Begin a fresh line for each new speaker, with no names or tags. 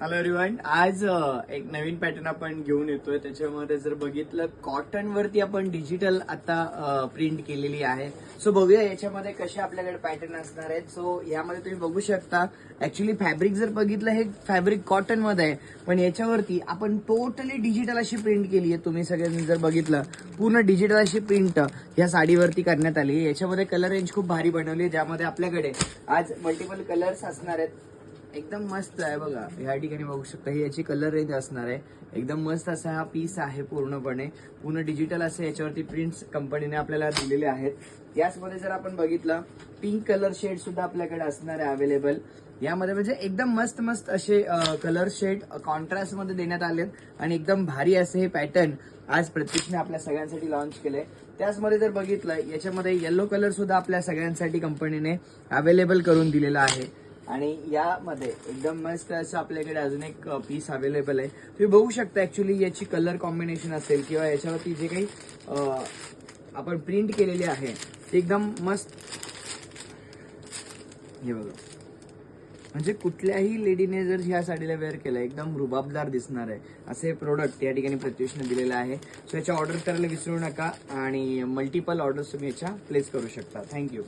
Hello everyone आज एक नवीन pattern आपण घेऊन येतोय. त्याच्यामध्ये जर बघितलं कॉटन वरती आपण डिजिटल आता प्रिंट केलेली आहे. सो बघूया याच्यामध्ये कसे आपल्याकडे पॅटर्न असणार आहेत. सो यामध्ये तुम्ही बघू शकता. ऍक्च्युली फॅब्रिक जर बघितलं हे फॅब्रिक कॉटनमध्ये आहे. पण याच्यावरती आपण टोटली डिजिटल अशी प्रिंट केली आहे. तुम्ही सगळ्यांनी जर बघितलं पूर्ण डिजिटल अशी प्रिंट या साडीवरती करण्यात आली याच्यामध्ये कलर रेंज खूप भारी बनवली आहे ज्यामध्ये आपल्याकडे आज मल्टिपल कलर्स असणार आहेत. एकदम मस्त आहे बघा. या ठिकाणी बघू शकता ही याची कलर रेंज असणार आहे. एकदम मस्त असा हा पीस आहे पूर्णपणे. पूर्ण डिजिटल असे याच्यावरती प्रिंट्स कंपनीने आपल्याला दिलेले आहेत. याचमध्ये जर आपण बघितलं पिंक कलर शेड सुद्धा आपल्याकडे असणार आहे अवेलेबल यामध्ये म्हणजे एकदम मस्त मस्त असे कलर शेड कॉन्ट्रास्टमध्ये देण्यात आलेत आणि एकदम भारी असे हे पॅटर्न आज प्रत्यक्षने आपल्या सगळ्यांसाठी लॉन्च केले त्याचमध्ये जर बघितलं याच्यामध्ये येलो कलर सुद्धा आपल्या सगळ्यांसाठी कंपनीने अवेलेबल करून दिलेला आहे. आणि यामध्ये एकदम मस्त असं आपल्याकडे अजून एक पीस अवेलेबल आहे. तुम्ही बघू शकता ऍक्च्युली याची कलर कॉम्बिनेशन असेल किंवा याच्यावरती जे काही आपण प्रिंट केलेले आहे ते एकदम मस्त. हे बघा. म्हणजे कुठल्याही लेडीने जर ह्या साडीला वेअर केलं एकदम रुबाबदार दिसणार आहे. असे प्रोडक्ट या ठिकाणी प्रत्युषनं दिलेलं आहे. सो याच्या ऑर्डर करायला विसरू नका आणि मल्टिपल ऑर्डर्स तुम्ही याच्या प्लेस करू शकता. थँक्यू